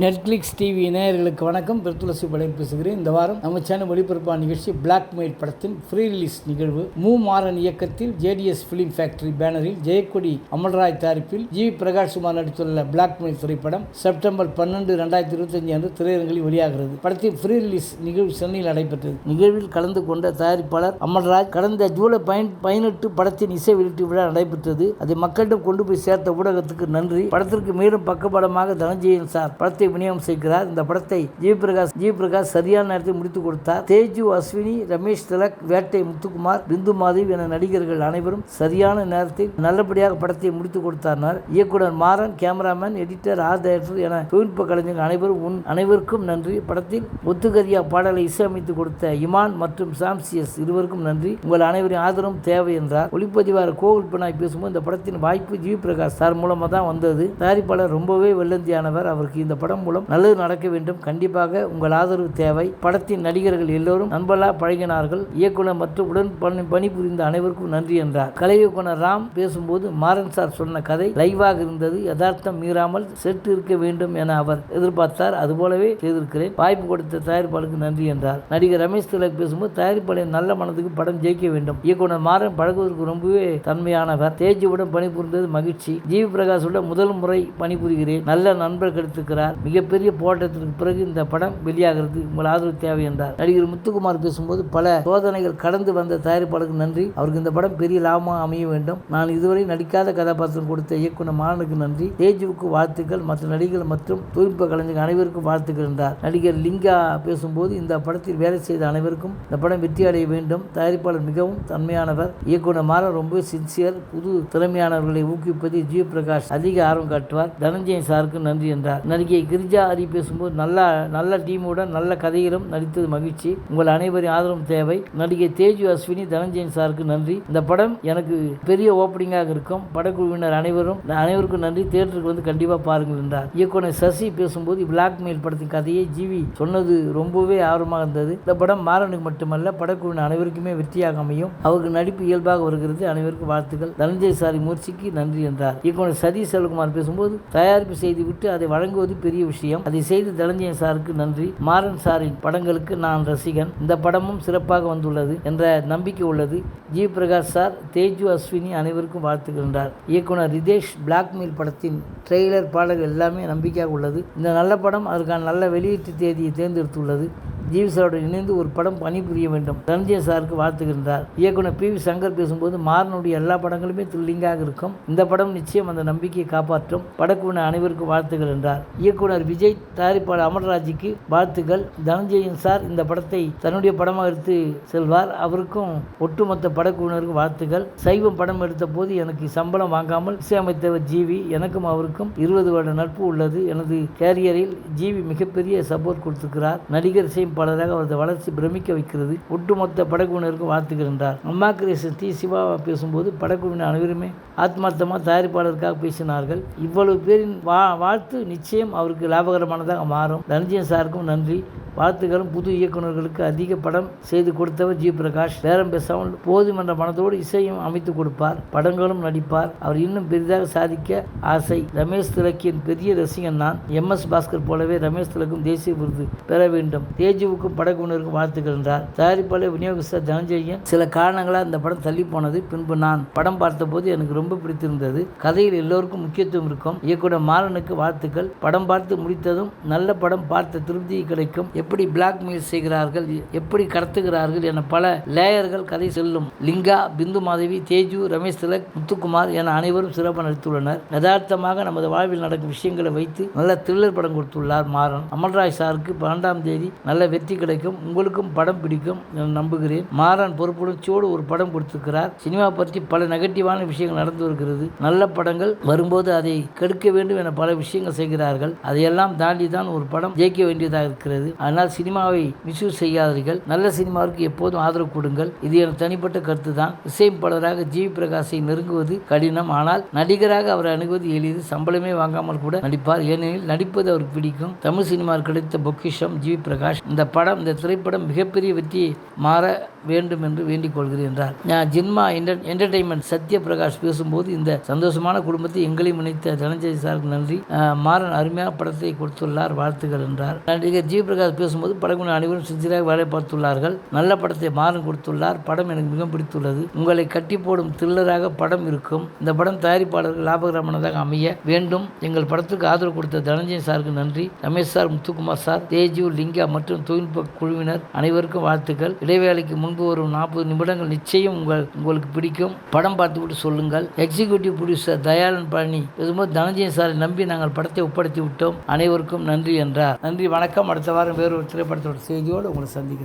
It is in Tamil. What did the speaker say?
நெட்ஃப்ளிக்ஸ் டிவி நேயர்களுக்கு வணக்கம். பெருத்துளசி படை பேசுகிறேன். இந்த வாரம் நம்ம சேனல் ஒளிபரப்பான நிகழ்ச்சி பிளாக் மெயில் படத்தின் ஃப்ரீ ரிலீஸ் நிகழ்வு. மு. மாறன் இயக்கத்தில் ஜேடிஎஸ் ஃபிலிம் ஃபேக்டரி பேனரில் ஜெயக்கொடி அமல்ராய் தயாரிப்பில் ஜி. பிரகாஷ் குமார் நடித்துள்ள பிளாக் மெயில் திரைப்படம் செப்டம்பர் பன்னெண்டு ரெண்டாயிரத்தி இருபத்தஞ்சு அன்று திரையரங்கில் வெளியாகிறது. படத்தின் ஃப்ரீ ரிலீஸ் நிகழ்வு சென்னையில் நடைபெற்றது. நிகழ்வில் கலந்து கொண்ட தயாரிப்பாளர் அமல்ராஜ் கடந்த ஜூலை பயன் பதினெட்டு படத்தின் இசை வெளியீட்டு விழா நடைபெற்றது. அதை மக்களிடம் கொண்டு போய் சேர்த்த ஊடகத்துக்கு நன்றி. படத்திற்கு மேலும் பக்கபலமாக தனஞ்சயன் சார் படத்தை விநியோகம் செய்கிறார். இந்த படத்தை ஜி. பிரகாஷ் சரியான நேரத்தில் முடித்து கொடுத்தார். தேஜு அஸ்வினி ரமேஷ் திலக் வேட்டை முத்துக்குமார் பிந்து மாதவி என நடிகர்கள் அனைவரும் சரியான நேரத்தில் நல்லபடியாக படத்தை முடித்து கொடுத்தார் இயக்குனர் Maran cameraman editor art director என தொழில்நுட்ப கலைஞர்கள் அனைவரும் உன் அனைவருக்கும் நன்றி. படத்தில் ஒத்துகரியா பாடலை இசையமைத்து கொடுத்த இமான் மற்றும் சாம்சியஸ் இருவருக்கும் நன்றி. உங்கள் அனைவரின் ஆதரவும் தேவை என்றார். ஒளிப்பதிவாளர் கோவில் பினாய் பேசும்போது இந்த படத்தின் வாய்ப்பு ஜி. பிரகாஷ் சார் மூலமாக தான் வந்தது. தயாரிப்பாளர் ரொம்பவே வெள்ளந்தியானவர். அவருக்கு இந்த படம் மூலம் நல்லது நடக்க வேண்டும். கண்டிப்பாக உங்கள் ஆதரவு தேவை. படத்தின் நடிகர்கள் எல்லோரும் நண்பலா பழகினார்கள். இயக்குனர் மற்றும் உடன் பணி பணிபுரிந்த அனைவருக்கும் நன்றி என்றார். கலை இயக்குனர் ராம் பேசும்போது மாறன் சார் சொன்ன கதை லைவாக இருந்தது. யதார்த்தம் மீறாமல் செட் இருக்க வேண்டும் என அவர் எதிர்பார்த்தார். அதுபோலவே செய்திருக்கிறேன். வாய்ப்பு கொடுத்த தயாரிப்பாளருக்கு நன்றி என்றார். நடிகர் ரமேஷ் திலக் பேசும்போது தயாரிப்பாளர் நல்ல மனதுக்கு படம் ஜெயிக்க வேண்டும். இயக்குனர் மாறன் பழகுவதற்கு ரொம்பவே தன்மையானவர். தேஜுவுடன் பணிபுரிந்தது மகிழ்ச்சி. ஜிவி பிரகாஷுடன் முதல் முறை பணிபுரிகிறேன். நல்ல நண்பர் கிடைத்திருக்கிறார். மிகப்பெரிய போராட்டத்திற்கு பிறகு இந்த படம் வெளியாகிறது. உங்கள் ஆதரவு தேவை என்றார். நடிகர் முத்துக்குமார் பேசும்போது பல சோதனைகள் கடந்து வந்த தயாரிப்பாளருக்கு நன்றி. அவருக்கு இந்த படம் பெரிய லாபமாக அமைய வேண்டும். நான் இதுவரை நடிக்காத கதாபாத்திரம் கொடுத்த இயக்குனர் மாறனுக்கு நன்றி. தேஜுவுக்கு வாழ்த்துக்கள். மற்ற நடிகர்கள் மற்றும் தொழில்நுட்ப கலைஞர்கள் அனைவருக்கும் வாழ்த்துக்கள் என்றார். நடிகர் லிங்கா பேசும்போது இந்த படத்தில் வேலை செய்த அனைவருக்கும் இந்த படம் வெற்றி அடைய வேண்டும். தயாரிப்பாளர் மிகவும் தன்மையானவர். இயக்குனர் மாறன் ரொம்ப சின்சியர் புது திறமையானவர்களை ஊக்குவிப்பதில் ஜி பிரகாஷ் அதிக ஆர்வம் காட்டுவார். தனஞ்சயன் சாருக்கு நன்றி என்றார். நடிகை கிரிஜா ஹரி பேசும்போது நல்ல நல்ல டீமுடன் நல்ல கதையிலும் நடித்தது மகிழ்ச்சி. உங்கள் அனைவரின் ஆதரவும் தேவை. நடிகை தேஜு அஸ்வினி தனஞ்சயன் சாருக்கு நன்றி. இந்த படம் எனக்கு பெரிய ஓப்பனிங்காக இருக்கும். படக்குழுவினர் அனைவரும் அனைவருக்கும் நன்றி. தேட்டருக்கு வந்து கண்டிப்பாக பாருங்கள் என்றார். இயக்குனர் சசி பேசும்போது பிளாக்மெயில் படத்தின் கதையை ஜிவி சொன்னது ரொம்பவே ஆர்வமாக இருந்தது. இந்த படம் மாறனுக்கு மட்டுமல்ல படக்குழுவினர் அனைவருக்குமே வெற்றியாக அமையும். அவருக்கு நடிப்பு இயல்பாக வருகிறது. அனைவருக்கும் வாழ்த்துக்கள். தனஞ்சய் சாரி மூர்ச்சிக்கு நன்றி என்றார். இயக்குனர் சதீஷ் செல்குமார் பேசும்போது தயாரிப்பு செய்துவிட்டு அதை வழங்குவது பெரிய விஷயம். அதை செய்து தனஞ்சயன் சாருக்கு நன்றி. மாறன் சாரின் படங்களுக்கு நான் ரசிகன். இந்த படமும் சிறப்பாக வந்துள்ளது என்ற நம்பிக்கை உள்ளது. ஜி பிரகாஷ் சார் தேஜு அஸ்வினி அனைவருக்கும் வாழ்த்துகின்றார் இயக்குனர் ரிதேஷ் பிளாக்மெயில் படத்தின் ட்ரெய்லர் பாடல்கள் எல்லாமே நம்பிக்கையாக உள்ளது. இந்த நல்ல படம் அதற்கான நல்ல வெளியீட்டு தேதியை தேர்ந்தெடுத்துள்ளது. ஜீவி இணைந்து ஒரு படம் பணிபுரிய வேண்டும். தனஞ்சய சாருக்கு வாழ்த்துகின்றார். இயக்குனர் பி. வி. சங்கர் பேசும்போது மாறனுடைய எல்லா படங்களுமே த்ரில்லிங்காக இருக்கும். இந்த படம் நிச்சயம் அந்த நம்பிக்கையை காப்பாற்றும். படக்குழு அனைவருக்கும் வாழ்த்துகள் என்றார். இயக்குனர் விஜய் தயாரிப்பாளர் அமர்ராஜுக்கு வாழ்த்துகள் தனஞ்சயன் சார் இந்த படத்தை தன்னுடைய படமாக எடுத்து செல்வார். அவருக்கும் ஒட்டுமொத்த படக்குழுவினருக்கும் வாழ்த்துகள் சைவம் படம் எடுத்த போது எனக்கு சம்பளம் வாங்காமல் இசையமைத்தவர் ஜீவி எனக்கும் அவருக்கும் இருபது வருட நட்பு உள்ளது. எனது கேரியரில் ஜீவி மிகப்பெரிய சப்போர்ட் கொடுத்திருக்கிறார். நடிகர் பலராக அவரது வளர்ச்சி பிரமிக்க வைக்கிறது. ஒட்டுமொத்த படக்குழுவினருக்கும் வாழ்த்துகின்றார் அம்மா கிரேசன் டி சிவா பேசும்போது படக்குழுவினர் அனைவருமே ஆத்மார்த்தமாக தயாரிப்பாளருக்காக பேசினார்கள். இவ்வளவு பேரின் வா வாழ்த்து நிச்சயம் அவருக்கு லாபகரமானதாக மாறும். தனஞ்சயன் சாருக்கும் நன்றி. வாழ்த்துக்களும் புது இயக்குநர்களுக்கு அதிக படம் செய்து கொடுத்தவர் ஜி. பிரகாஷ். பேரம் பேசாமல் போதுமென்ற பணத்தோடு மனதோடு இசையும் அமைத்து கொடுப்பார். படங்களும் நடிப்பார். அவர் இன்னும் பெரிதாக சாதிக்க ஆசை. ரமேஷ் திலக்கின் பெரிய ரசிகன் நான். எம். எஸ். பாஸ்கர் போலவே ரமேஷ் திலக்கும் தேசிய விருது பெற வேண்டும். தேஜுவுக்கும் படகுனருக்கும் வாழ்த்துக்கள் என்றார். தயாரிப்பாளர் விநியோகஸ்தர் தனஞ்சயன் சில காரணங்களால் அந்த படம் தள்ளி போனது. பின்பு நான் படம் பார்த்தபோது எனக்கு ரொம்ப ரொம்ப பிடித்திருந்தது. கதையில் எல்லோருக்கும் முக்கியத்துவம் இருக்கும். இயக்குனர் மாறனுக்கு வாழ்த்துக்கள். படம் பார்த்து முடித்ததும் நல்ல படம் பார்த்த திருப்தி கிடைக்கும். எப்படி பிளாக்மெயில் செய்கிறார்கள் எப்படி கடத்துகிறார்கள் என பல லேயர்கள் கதை செல்லும். லிங்கா பிந்து மாதவி தேஜு ரமேஷ் திலக் முத்துக்குமார் என அனைவரும் சிறப்பாக நடித்துள்ளனர். யதார்த்தமாக நமது வாழ்வில் நடக்கும் விஷயங்களை வைத்து நல்ல த்ரில்லர் படம் கொடுத்துள்ளார் மாறன். அமல்ராஜ் சாருக்கு பன்னெண்டாம் தேதி நல்ல வெற்றி கிடைக்கும். உங்களுக்கும் படம் பிடிக்கும் நம்புகிறேன். மாறன் பொறுப்புணர்ச்சியோடு ஒரு படம் கொடுத்திருக்கிறார். சினிமா பற்றி பல நெகட்டிவான விஷயங்கள் நடந்து வருகிறது. நல்ல படங்கள் வரும்போது அதை கெடுக்க வேண்டும் என பல விஷயங்கள் செய்கிறார்கள். அதையெல்லாம் தாண்டி தான் ஒரு படம் ஜெயிக்க வேண்டியதாக இருக்கிறது. அதனால் சினிமாவை மிஸ்யூஸ் செய்யாதீர்கள். நல்ல சினிமாவுக்கு எப்போதும் ஆதரவு கொடுங்கள். இது எனது தனிப்பட்ட கருத்து தான் இசையமைப்பாளராக ஜி. வி. பிரகாஷை நெருங்குவது கடினம். ஆனால் நடிகராக அவரை அணுகுவது எளிது. சம்பளமே வாங்காமல் கூட நடிப்பார். ஏனெனில் நடிப்பது அவருக்கு பிடிக்கும். தமிழ் சினிமாவில் கிடைத்த பொக்கிஷம் ஜி. வி. பிரகாஷ். இந்த படம் இந்த திரைப்படம் மிகப்பெரிய வெற்றியை மாற வேண்டும் என்று வேண்டிக் கொள்கிறேன் என்றார். நான் ஜின்மா சத்ய என்டர்டைன்மெண்ட் சத்யபிரகாஷ் பேசும்போது இந்த சந்தோஷமான குடும்பத்தை எங்களையும் இணைத்த தனஞ்சய் சாருக்கு நன்றி. மாறன் அருமையாக படத்தை கொடுத்துள்ளார் வாழ்த்துக்கள் என்றார். நடிகர் ஜி பிரகாஷ் பேசும்போது படகுண அனைவரும் சின்சியராக வேலை பார்த்துள்ளார்கள். நல்ல படத்தை மாறன் கொடுத்துள்ளார். படம் எனக்கு மிகவும் பிடித்துள்ளது. உங்களை கட்டி போடும் த்ரில்லராக படம் இருக்கும். இந்த படம் தயாரிப்பாளர்கள் லாபகரமானதாக அமைய வேண்டும். எங்கள் படத்துக்கு ஆதரவு கொடுத்த தனஞ்சய் சாருக்கு நன்றி. ரமேஷ் சார் முத்துக்குமார் சார் தேஜு லிங்கா மற்றும் தொழில்நுட்ப குழுவினர் அனைவருக்கும் வாழ்த்துக்கள். இடைவேளைக்கு முன்பு வரும் நாற்பது நிமிடங்கள் நிச்சயம் உங்கள் உங்களுக்கு பிடிக்கும். படம் பார்த்துவிட்டு சொல்லுங்கள். எக்ஸிக்யூட்டிவ் ப்ரொடியூசர் தயாளன் பழனி பேசும்போது தனஞ்சயன் சாரை நம்பி நாங்கள் படத்தை ஒப்படைத்து விட்டோம். அனைவருக்கும் நன்றி என்றார். நன்றி வணக்கம். அடுத்த வாரம் வேறு ஒரு திரைப்படத்தோட செய்தியோடு உங்களை சந்திக்கிறேன்.